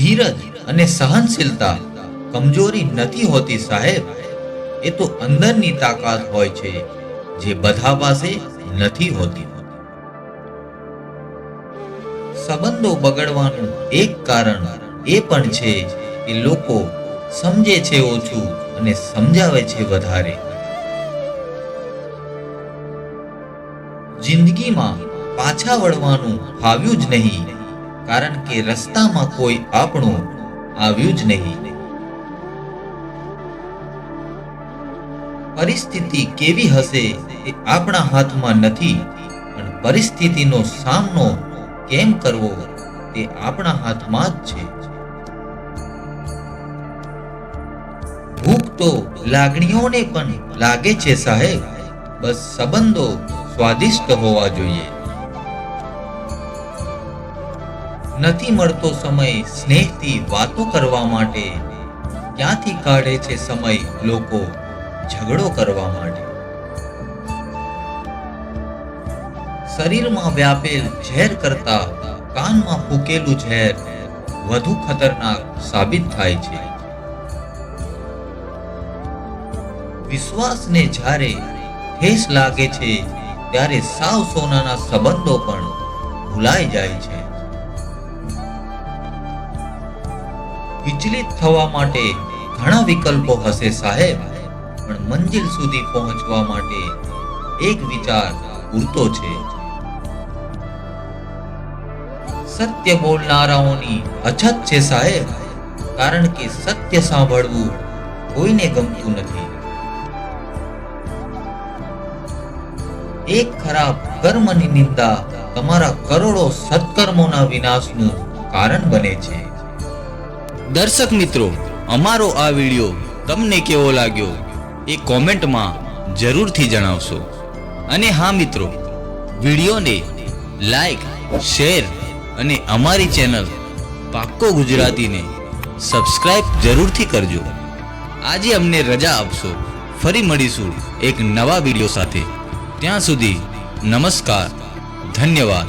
ધીરજ અને સહનશીલતા કમજોરી નથી હોતી સાહેબ. એ તો અંદરની તાકાત હોય છે, જે બધા પાસે નથી હોતી. સંબંધો બગડવાનું એક કારણ એ પણ છે કે લોકો સમજે છે ઓછું અને સમજાવે છે વધારે. જિંદગીમાં પાછા વળવાનું ફાવ્યું જ નહીં. કારણ કે રસ્તામાં કોઈ આપણું આવ્યું જ નહીં. પરિસ્થિતિ કેવી હશે એ આપણા હાથમાં નથી, પણ પરિસ્થિતિનો સામનો કેમ કરવો તે આપણા હાથમાં જ છે. ભૂખ તો લાગણીઓને પણ લાગે છે સાહેબ, બસ સંબંધો સ્વાદિષ્ટ હોવા જોઈએ. નથી મળતો સમય સ્નેહથી વાતો કરવા માટે. ક્યાંથી કાઢે છે સમય લોકો ઝઘડો કરવા માટે? શરીરમાં વ્યાપેલ ઝેર કરતા કાનમાં ફૂકેલું ઝેર વધુ ખતરનાક સાબિત થાય છે. વિશ્વાસને જ્યારે ઠેસ લાગે છે, ત્યારે સાવ સોનાના સંબંધો પણ ભૂલાઈ જાય છે. વિચલિત થવા માટે ઘણા વિકલ્પો હશે સાહેબ. પણ મંજિલ સુધી પહોંચવા માટે એક વિચાર પૂરતો છે. સત્ય બોલનારાઓની અછત છે સાહેબ. કારણ કે સત્ય સાંભળવું કોઈને ગમતું નથી. એક ખરાબ કર્મની નિંદા તમારા કરોડો સત્કર્મોના વિનાશનું કારણ બને છે. દર્શક મિત્રો, અમારો આ વીડિયો તમને કેવો લાગ્યો એ કોમેન્ટમાં જરૂરથી જણાવશો. અને હા મિત્રો, વિડીયોને લાઈક, શેર અને અમારી ચેનલ પાક્કો ગુજરાતીને સબસ્ક્રાઇબ જરૂરથી કરજો. આજે અમને રજા આપશો. ફરી મળીશું એક નવા વીડિયો સાથે. ત્યાં સુધી નમસ્કાર, ધન્યવાદ.